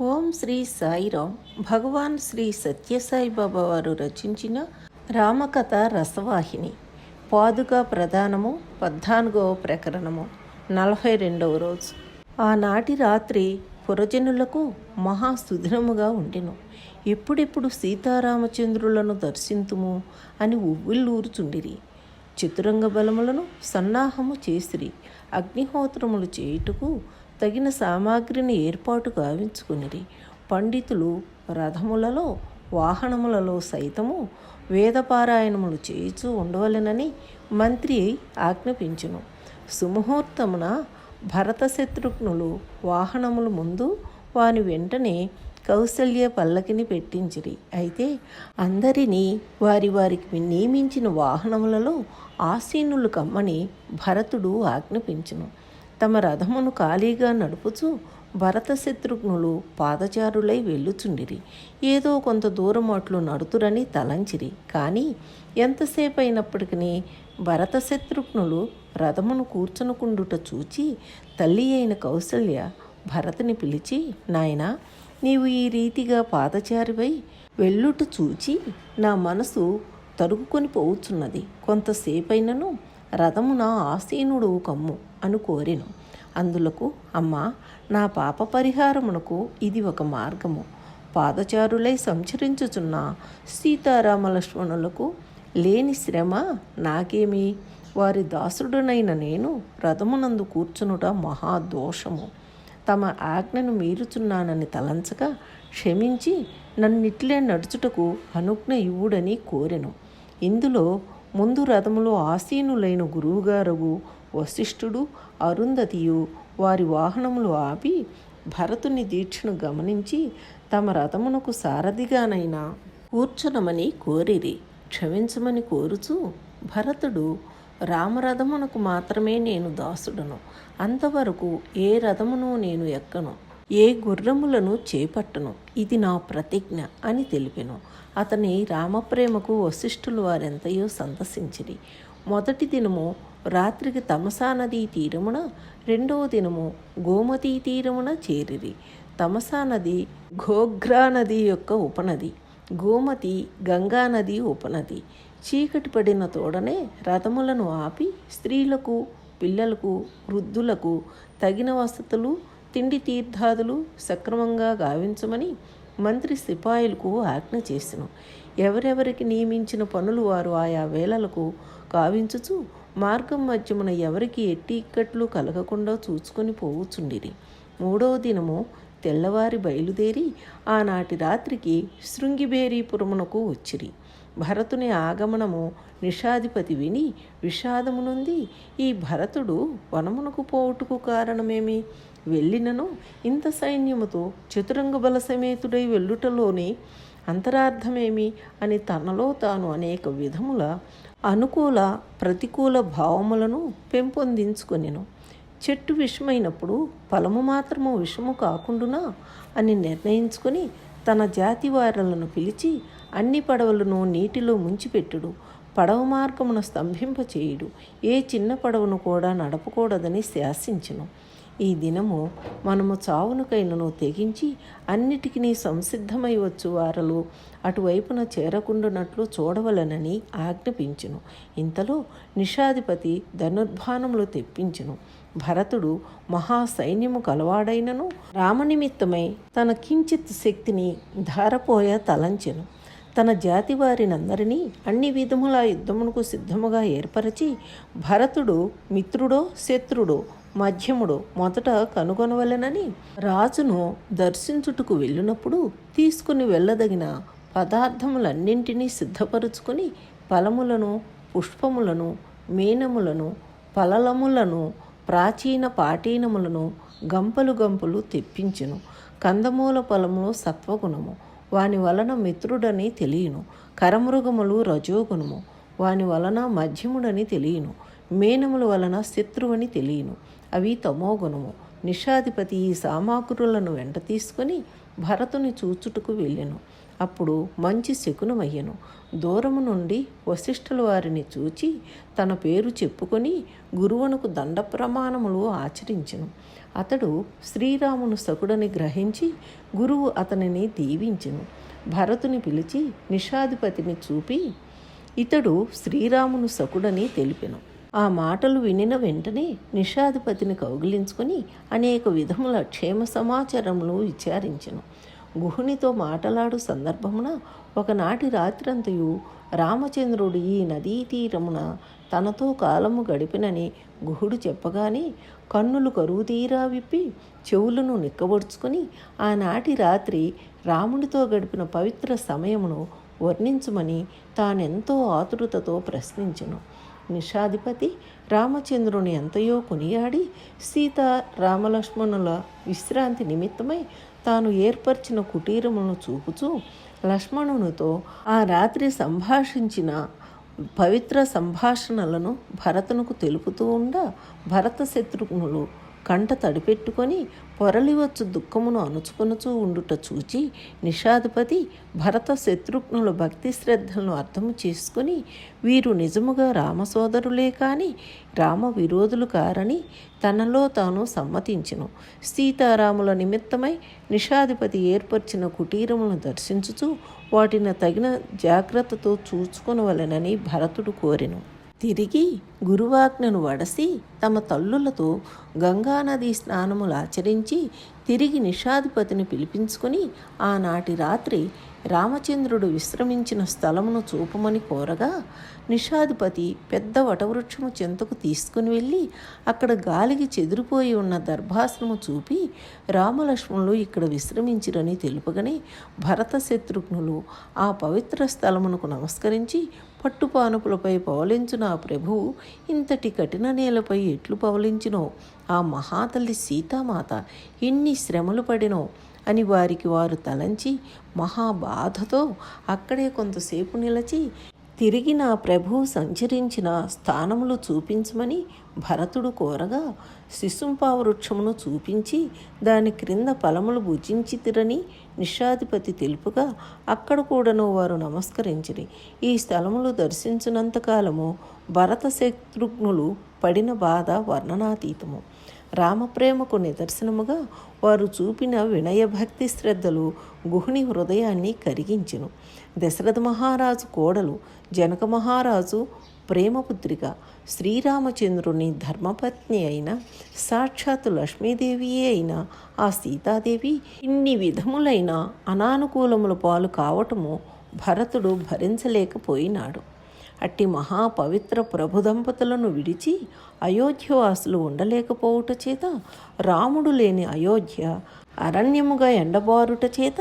ఓం శ్రీ సాయిరాం. భగవాన్ శ్రీ సత్యసాయి బాబా వారు రచించిన రామకథ రసవాహిని. పాదుక ప్రధానము పద్నాలుగవ ప్రకరణము నలభై రెండవ రోజు. ఆనాటి రాత్రి పురజనులకు మహా సుధిరముగా ఉండెను. ఎప్పుడెప్పుడు సీతారామచంద్రులను దర్శింతుము అని ఉవ్విళ్ళూరుచుండిరి. చతురంగ బలములను సన్నాహము చేసిరి. అగ్నిహోత్రములు చేయుటకు తగిన సామాగ్రిని ఏర్పాటు గావించుకునిరి. పండితులు రథములలో వాహనములలో సైతము వేదపారాయణములు చేయిచూ ఉండవలెనని మంత్రి ఆజ్ఞాపించును. సుముహూర్తమున భరత శత్రుఘ్నులు వాహనముల ముందు వాని వెంటనే కౌశల్య పల్లకిని పెట్టించిరి. అయితే అందరినీ వారి వారికి నియమించిన వాహనములలో ఆసీనులు కమ్మని భరతుడు ఆజ్ఞాపించును. తమ రథమును ఖాళీగా నడుపుచు భరత శత్రుఘ్నులు పాదచారులై వెళ్ళుచుండిరి. ఏదో కొంత దూరం అట్లు నడుతురని తలంచిరి. కానీ ఎంతసేపు అయినప్పటికీ భరత శత్రుఘ్నులు రథమును కూర్చునుకుండుట చూచి తల్లి అయిన కౌసల్య భరతని పిలిచి నాయనా నీవు ఈ రీతిగా పాదచారివై వెళ్ళుట చూచి నా మనసు తరుగుకొని పోవుచున్నది. కొంతసేపైనను రథమున ఆసీనుడు కమ్ము. అను కోరెను. అందులకు అమ్మా నా పాప పరిహారమునకు ఇది ఒక మార్గము. పాదచారులై సంచరించుచున్న సీతారామలక్ష్మణులకు లేని శ్రమ నాకేమి? వారి దాసుడునైన నేను రథమునందు కూర్చునుట మహాదోషము తమ ఆజ్ఞను మీరుచున్నానని తలంచగా క్షమించి నన్నిట్లే నడుచుటకు అనుజ్ఞ ఇవ్వుడని కోరెను. ఇందులో ముందు రథములో ఆసీనులైన గురువుగారవు వశిష్ఠుడు అరుంధతియు వారి వాహనములు ఆపి భరతుని దీక్షను గమనించి తమ రథమునకు సారథిగానైనా కూర్చునమని కోరిరి. క్షమించమని కోరుచు భరతుడు రామరథమునకు మాత్రమే నేను దాసుడను. అంతవరకు ఏ రథమును నేను ఎక్కను. ఏ గుర్రములను చేపట్టను. ఇది నా ప్రతిజ్ఞ అని తెలిపెను. అతని రామప్రేమకు వశిష్ఠులు వారెంతయో సందర్శించిరి మొదటి దినము రాత్రికి తమసా నదీ తీరమున రెండవ దినము గోమతీ తీరమున చేరిరి. తమసా నది ఘోఘ్రా నది యొక్క ఉపనది గోమతి గంగా నది ఉపనది. చీకటి పడిన తోడనే రథములను ఆపి స్త్రీలకు పిల్లలకు వృద్ధులకు తగిన వసతులు తిండి తీర్థాదులు సక్రమంగా గావించమని మంత్రి సిపాయిలకు ఆజ్ఞ చేసెను. ఎవరెవరికి నియమించిన పనులు వారు ఆయా వేళలకు కావించుచు మార్గం మధ్యమున ఎవరికి ఎట్టి ఇక్కట్లు కలగకుండా చూసుకొని పోవుచుండిరి. మూడవ దినము తెల్లవారి బయలుదేరి ఆనాటి రాత్రికి శృంగిబేరీపురమునకు వచ్చిరి. భరతుని ఆగమనము నిషాధిపతి విని విషాదమునుంది ఈ భరతుడు వనమునకు పోవుటకు కారణమేమి? వెళ్ళినను ఇంత సైన్యముతో చతురంగ బల సమేతుడై వెళ్ళుటలోని అంతరార్థమేమి? అని తనలో తాను అనేక విధముల అనుకూల ప్రతికూల భావములను పెంపొందించుకొనెను. చెట్టు విషమైనప్పుడు ఫలము మాత్రము విషము కాకుండునా అని నిర్ణయించుకొని తన జాతి వారలను పిలిచి అన్ని పడవలను నీటిలో ముంచిపెట్టుడు. పడవ మార్గమును స్తంభింపచేయుడు. ఏ చిన్న పడవను కూడా నడపకూడదని శాసించును. ఈ దినము మనము చావునకైనను తెగించి అన్నిటికీ సంసిద్ధమై వచ్చు వారలు. అటువైపున చేరకుండునట్లు చూడవలనని ఆజ్ఞాపించును. ఇంతలో నిషాధిపతి ధనుర్భానములు తెప్పించును. భరతుడు మహాసైన్యము కలవాడైనను రామనిమిత్తమై తన కించిత్ శక్తిని ధారపోయ తలంచెను. తన జాతి వారినందరినీ అన్ని విధముల యుద్ధమునకు సిద్ధముగా ఏర్పరచి భరతుడు మిత్రుడో శత్రుడో మధ్యముడు మొదట కనుగొనవలెనని రాజును దర్శించుటకు వెళ్ళినప్పుడు తీసుకుని వెళ్ళదగిన పదార్థములన్నింటినీ సిద్ధపరుచుకొని ఫలములను పుష్పములను మీనములను పలలములను ప్రాచీన పాటీనములను గంపలు గంపలు తెప్పించును. కందమూల ఫలములు సత్వగుణము. వాని వలన మిత్రుడని తెలియను. కరమృగములు రజోగుణము. వాని వలన మధ్యముడని తెలియను. మేనముల వలన శత్రువని తెలియను. అవి తమోగుణము. నిషాధిపతి ఈ సామాగ్రులను వెంట తీసుకొని భరతుని చూచుటకు వెళ్ళెను. అప్పుడు మంచి శకునమయ్యను. దూరము నుండి వశిష్ఠుల వారిని చూచి తన పేరు చెప్పుకొని గురువునకు దండ ప్రమాణములు ఆచరించెను. అతడు శ్రీరామును సకుడని గ్రహించి గురువు అతనిని దీవించెను. భరతుని పిలిచి నిషాధిపతిని చూపి ఇతడు శ్రీరామును సకుడని తెలిపెను. ఆ మాటలు వినిన వెంటనే నిషాధిపతిని కౌగిలించుకొని అనేక విధముల క్షేమ సమాచారములు విచారించను. గుహునితో మాటలాడు సందర్భమున ఒకనాటి రాత్రంతయు రామచంద్రుడు ఈ నదీ తీరమున తనతో కాలము గడిపినని గుహుడు చెప్పగానే కన్నులు కరువు తీరా విప్పి చెవులను నిక్కబొడుచుకొని ఆనాటి రాత్రి రాముడితో గడిపిన పవిత్ర సమయమును వర్ణించమని తానెంతో ఆతురతతో ప్రశ్నించను. నిషాధిపతి రామచంద్రుని ఎంతయో కొనియాడి సీత రామలక్ష్మణుల విశ్రాంతి నిమిత్తమై తాను ఏర్పరిచిన కుటీరమును చూపుచూ లక్ష్మణునితో ఆ రాత్రి సంభాషించిన పవిత్ర సంభాషణలను భరతునకు తెలుపుతూ ఉండ భరత శత్రుఘ్నులు కంట తడిపెట్టుకొని పొరలివచ్చు దుఃఖమును అణుచుకొనుచూ ఉండుట చూచి నిషాధిపతి భరత శత్రుఘ్నుల భక్తి శ్రద్ధలను అర్థము చేసుకొని వీరు నిజముగా రామసోదరులే కాని రామ విరోధులు కారని తనలో తాను సమ్మతించెను. సీతారాముల నిమిత్తమై నిషాధిపతి ఏర్పరిచిన కుటీరములను దర్శించుచూ వాటిని తగిన జాగ్రత్తతో చూచుకొనవలెనని భరతుడు కోరెను. తిరిగి గురువాజ్ఞను వడసి తమ తల్లులతో గంగానది స్నానములు ఆచరించి తిరిగి నిషాధిపతిని పిలిపించుకొని ఆనాటి రాత్రి రామచంద్రుడు విశ్రమించిన స్థలమును చూపమని కోరగా నిషాధిపతి పెద్ద వటవృక్షము చెంతకు తీసుకుని వెళ్ళి అక్కడ గాలికి చెదిరిపోయి ఉన్న దర్భాసనము చూపి రామలక్ష్మణులు ఇక్కడ విశ్రమించిరని తెలుపగని భరత శత్రుఘ్నులు ఆ పవిత్ర స్థలమునకు నమస్కరించి పట్టుపానుపులపై పవలించిన ఆ ప్రభువు ఇంతటి కఠిన నేలపై ఎట్లు పవలించినో? ఆ మహాతల్లి సీతామాత ఎన్ని శ్రమలు పడినో? అని వారికి వారు తలంచి మహాబాధతో అక్కడే కొంతసేపు నిలచి తిరిగి నా ప్రభువు సంచరించిన స్థానములు చూపించమని భరతుడు కోరగా శిశుంపా వృక్షమును చూపించి దాని క్రింద ఫలములు భుజించితిరని నిషాధిపతి తెలుపుగా అక్కడ కూడాను వారు నమస్కరించిరి. ఈ స్థలములు దర్శించినంతకాలము భరత శత్రుఘ్నులు పడిన బాధ వర్ణనాతీతము. రామప్రేమకు నిదర్శనముగా వారు చూపిన వినయభక్తి శ్రద్ధలు గుహుని హృదయాన్ని కరిగించెను. దశరథ మహారాజు కోడలు జనక మహారాజు ప్రేమపుత్రిక శ్రీరామచంద్రుని ధర్మపత్ని అయిన సాక్షాత్తు లక్ష్మీదేవియే అయిన ఆ సీతాదేవి ఇన్ని విధములైన అనానుకూలముల పాలు కావటము భరతుడు భరించలేకపోయినాడు. అట్టి మహాపవిత్ర ప్రభు దంపతులను విడిచి అయోధ్యవాసులు ఉండలేకపోవుట చేత రాముడు లేని అయోధ్య అరణ్యముగా ఎండబారుట చేత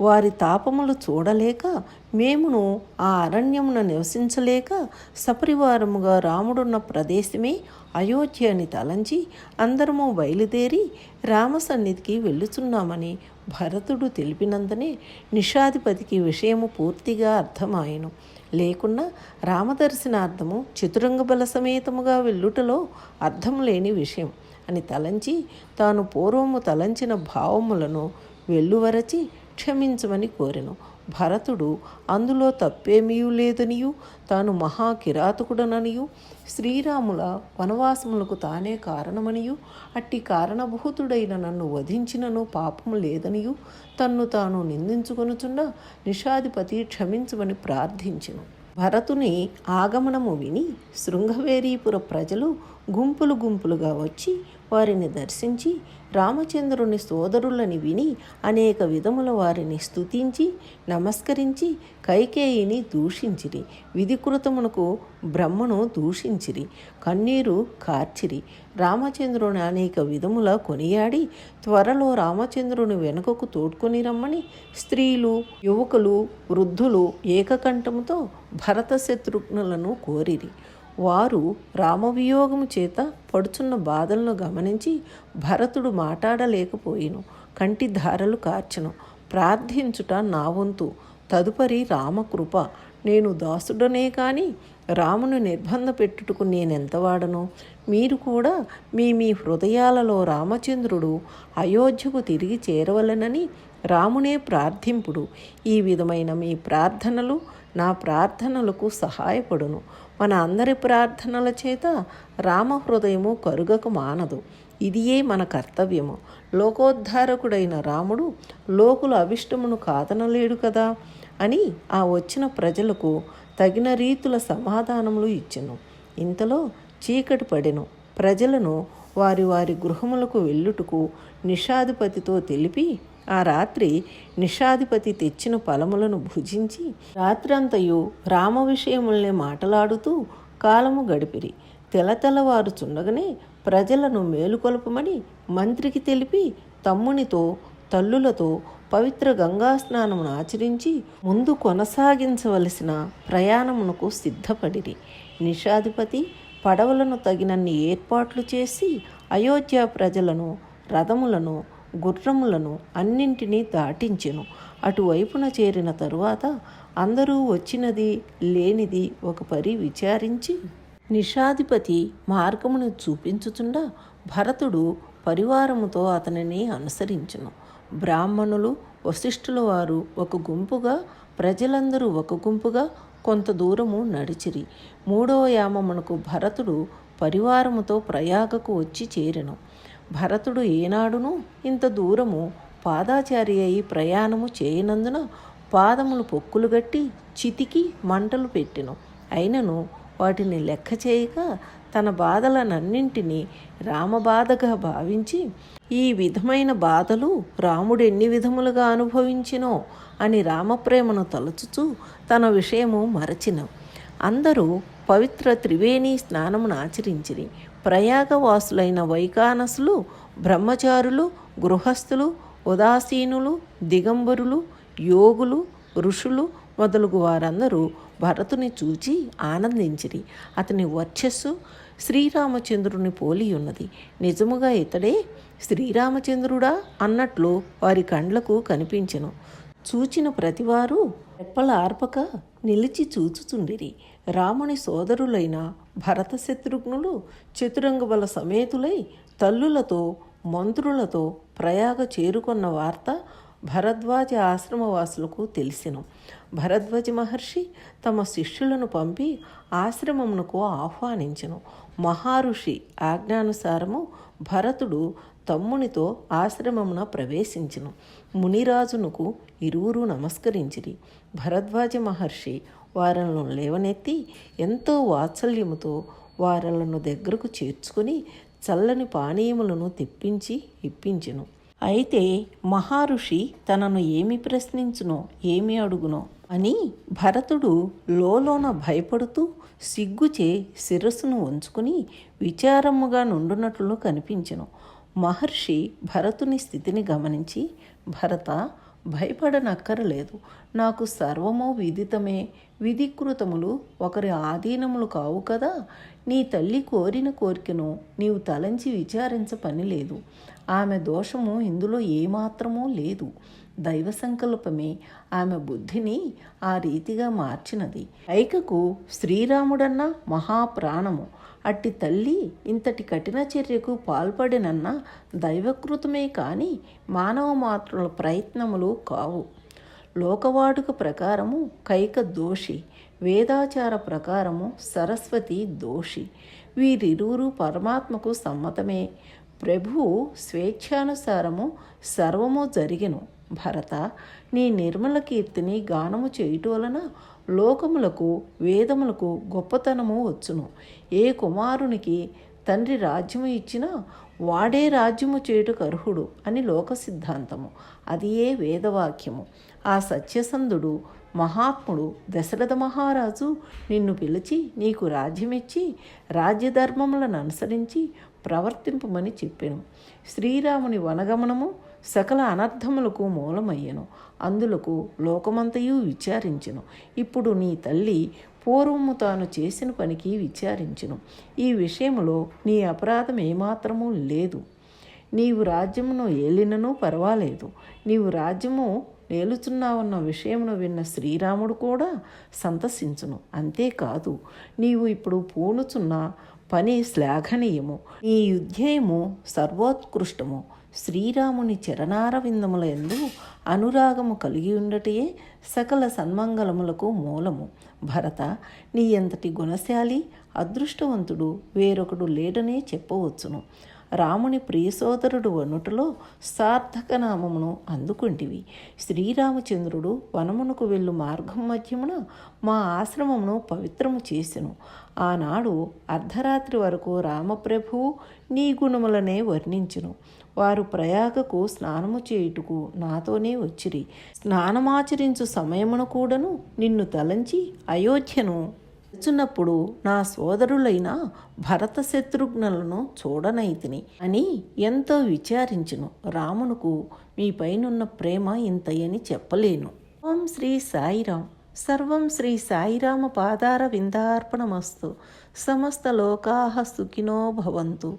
వారి తాపములు చూడలేక మేమును ఆ అరణ్యమున నివసించలేక సపరివారముగా రాముడున్న ప్రదేశమే అయోధ్య అని తలంచి అందరము బయలుదేరి రామ సన్నిధికి వెళ్ళుచున్నామని భరతుడు తెలిపినందునే నిషాధిపతికి విషయము పూర్తిగా అర్థమాయను. లేకున్నా రామదర్శనార్థము చతురంగ బల సమేతముగా వెళ్ళుటలో అర్థం లేని విషయం అని తలంచి తాను పూర్వము తలంచిన భావములను వెల్లువరచి క్షమించమని కోరెను. భరతుడు అందులో తప్పేమీయూ లేదనియు తాను మహా కిరాతకుడననియు శ్రీరాముల వనవాసములకు తానే కారణమనియు అట్టి కారణభూతుడైన నన్ను వధించినను పాపము లేదనియు తన్ను తాను నిందించుకొనుచున్న నిషాధిపతి క్షమించమని ప్రార్థించెను. భరతుని ఆగమనము విని శృంగవేరీపుర ప్రజలు గుంపులు గుంపులుగా వచ్చి వారిని దర్శించి రామచంద్రుని సోదరులని విని అనేక విధముల వారిని స్తుతించి నమస్కరించి కైకేయిని దూషించిరి. విధికృతమునకు బ్రహ్మను దూషించిరి. కన్నీరు కార్చిరి. రామచంద్రుని అనేక విధముల కొనియాడి త్వరలో రామచంద్రుని వెనుకకు తోడ్కొని రమ్మని స్త్రీలు యువకులు వృద్ధులు ఏకకంఠముతో భరత శత్రుఘ్నులను కోరిరి. వారు రామవియోగము చేత పడుచున్న బాధలను గమనించి భరతుడు మాట్లాడలేకపోయిను. కంటి ధారలు కార్చను. ప్రార్థించుట నా వంతు. తదుపరి రామకృప. నేను దాసుడనే కానీ రామును నిర్బంధ పెట్టుటకు నేనెంతవాడను? మీరు కూడా మీ మీ హృదయాలలో రామచంద్రుడు అయోధ్యకు తిరిగి చేరవలనని రామునే ప్రార్థింపుడు. ఈ విధమైన మీ ప్రార్థనలు నా ప్రార్థనలకు సహాయపడును. మన అందరి ప్రార్థనల చేత రామహృదయము కరుగకు మానదు. ఇదియే మన కర్తవ్యము. లోకోద్ధారకుడైన రాముడు లోకుల అభిష్టమును కాదనలేడు కదా అని ఆ వచ్చిన ప్రజలకు తగిన రీతుల సమాధానములు ఇచ్చెను. ఇంతలో చీకటి పడెను. ప్రజలను వారి వారి గృహములకు వెళ్ళుటకు నిషాధిపతితో తెలిపి ఆ రాత్రి నిషాధిపతి తెచ్చిన ఫలములను భుజించి రాత్రంతయు రామ విషయములనే మాటలాడుతూ కాలము గడిపిరి. తెలతెలవారుచుండగానే ప్రజలను మేలుకొల్పమని మంత్రికి తెలిపి తమ్మునితో తల్లులతో పవిత్ర గంగా స్నానమును ఆచరించి ముందు కొనసాగించవలసిన ప్రయాణమునకు సిద్ధపడిరి. నిషాధిపతి పడవలను తగినన్ని ఏర్పాట్లు చేసి అయోధ్య ప్రజలను రథములను గుర్రములను అన్నింటినీ దాటించెను. అటువైపున చేరిన తరువాత అందరూ వచ్చినది లేనిది ఒక పరి విచారించి నిషాధిపతి మార్గమును చూపించుచుండా భరతుడు పరివారముతో అతనిని అనుసరించును. బ్రాహ్మణులు వశిష్ఠుల వారు ఒక గుంపుగా ప్రజలందరూ ఒక గుంపుగా కొంత దూరము నడిచిరి. మూడవ యామమునకు భరతుడు పరివారముతో ప్రయాగకు వచ్చి చేరెను. భరతుడు ఏనాడును ఇంత దూరము పాదాచారి అయి ప్రయాణము చేయనందున పాదములు పొక్కులు గట్టి చితికి మంటలు పెట్టెను. అయినను వాటిని లెక్క చేయక తన బాధలనన్నింటినీ రామబాధగా భావించి ఈ విధమైన బాధలు రాముడు ఎన్ని విధములుగా అనుభవించినో అని రామప్రేమను తలుచుచూ తన విషయము మరచిన అందరూ పవిత్ర త్రివేణి స్నానమును ఆచరించిరి. ప్రయాగవాసులైన వైకానసులు బ్రహ్మచారులు గృహస్థులు ఉదాసీనులు దిగంబరులు యోగులు ఋషులు మొదలగు వారందరూ భరతుని చూచి ఆనందించిరి. అతని వర్చస్సు శ్రీరామచంద్రుని పోలి ఉన్నది. నిజముగా ఇతడే శ్రీరామచంద్రుడా అన్నట్లు వారి కండ్లకు కనిపించెను. చూచిన ప్రతివారు రెప్పల ఆర్పక నిలిచి చూచుచుండిరి. రాముని సోదరులైన భరత శత్రుఘ్నులు చతురంగ బల సమేతులై తల్లులతో మంత్రులతో ప్రయాగ చేరుకున్న వార్త భరద్వాజ ఆశ్రమవాసులకు తెలిసెను. భరద్వాజ మహర్షి తమ శిష్యులను పంపి ఆశ్రమమునకు ఆహ్వానించెను. మహారుషి ఆజ్ఞానుసారము భరతుడు తమ్మునితో ఆశ్రమమున ప్రవేశించెను. మునిరాజునకు ఇరువురు నమస్కరించిరి. భరద్వాజ మహర్షి వారలను లేవనెత్తి ఎంతో వాత్సల్యముతో వారలను దగ్గరకు చేర్చుకుని చల్లని పానీయములను తెప్పించి ఇప్పించెను. అయితే మహారుషి తనను ఏమి ప్రశ్నించునో ఏమి అడుగునో అని భరతుడు లోలోన భయపడుతూ సిగ్గుచే శిరస్సును ఉంచుకుని విచారముగా నుండునట్లు కనిపించెను. మహర్షి భరతుని స్థితిని గమనించి భరత భయపడనక్కరలేదు. నాకు సర్వము విదితమే. విధికృతములు ఒకరి ఆధీనములు కావు కదా. నీ తల్లి కోరిన కోరికను నీవు తలంచి విచారించ పని లేదు ఆమె దోషము ఇందులో ఏమాత్రమూ లేదు. దైవ సంకల్పమే ఆమె బుద్ధిని ఆ రీతిగా మార్చినది. ఐకకు శ్రీరాముడన్న మహాప్రాణము. అట్టి తల్లి ఇంతటి కఠిన చర్యకు పాల్పడినన్న దైవకృతమే కానీ మానవ మాత్రుల ప్రయత్నములు కావు. లోకవాడుక ప్రకారము కైక దోషి వేదాచార ప్రకారము సరస్వతి దోషి. వీరిరువురు పరమాత్మకు సమ్మతమే. ప్రభువు స్వేచ్ఛానుసారము సర్వము జరిగెను. భరత నీ నిర్మల కీర్తిని గానము చేయుట వలన లోకములకు వేదములకు గొప్పతనము వచ్చును. ఏ కుమారునికి తండ్రి రాజ్యము ఇచ్చినా వాడే రాజ్యము చేయుటకు అర్హుడు అని లోక సిద్ధాంతము అది ఏ వేదవాక్యము. ఆ సత్యసంధుడు మహాత్ముడు దశరథ మహారాజు నిన్ను పిలిచి నీకు రాజ్యమిచ్చి రాజ్యధర్మములను అనుసరించి ప్రవర్తింపమని చెప్పాను. శ్రీరాముని వనగమనము సకల అనర్థములకు మూలమయ్యను. అందులకు లోకమంతయు విచారించును. ఇప్పుడు నీ తల్లి పూర్వము తాను చేసిన పనికి విచారించును. ఈ విషయంలో నీ అపరాధం ఏమాత్రమూ లేదు. నీవు రాజ్యమును ఏలినను పర్వాలేదు. నీవు రాజ్యము నేలుచున్నావన్న విషయమును విన్న శ్రీరాముడు కూడా సంతసించును. అంతేకాదు నీవు ఇప్పుడు పూనుచున్న పని శ్లాఘనీయము. నీ యుద్ధేయము సర్వోత్కృష్టము. శ్రీరాముని చరణారవిందముల ఎందు అనురాగము కలిగి ఉండటయే సకల సన్మంగళములకు మూలము. భరత నీ ఎంతటి గుణశాలి అదృష్టవంతుడు వేరొకడు లేడనే చెప్పవచ్చును. రాముని ప్రియ సోదరుడు వనుటలో సార్థక నామమును అందుకుంటివి. శ్రీరామచంద్రుడు వనమునకు వెళ్ళు మార్గం మధ్యమున మా ఆశ్రమమును పవిత్రము చేసెను. ఆనాడు అర్ధరాత్రి వరకు రామప్రభువు నీ గుణములనే వర్ణించును. వారు ప్రయాగకు స్నానము చేయుటకు నాతోనే వచ్చిరి. స్నానమాచరించు సమయమును కూడాను నిన్ను తలంచి అయోధ్యను వచ్చున్నప్పుడు నా సోదరులైన భరత శత్రుఘ్నులను చూడనైతిని అని ఎంతో విచారించును. రామునకు మీ పైనున్న ప్రేమ ఇంతయని చెప్పలేను. ఓం శ్రీ సాయిరాం. సర్వం శ్రీ సాయిరామ పాదార విందార్పణమస్తు. సమస్త లోకా సుఖినో భవంతు.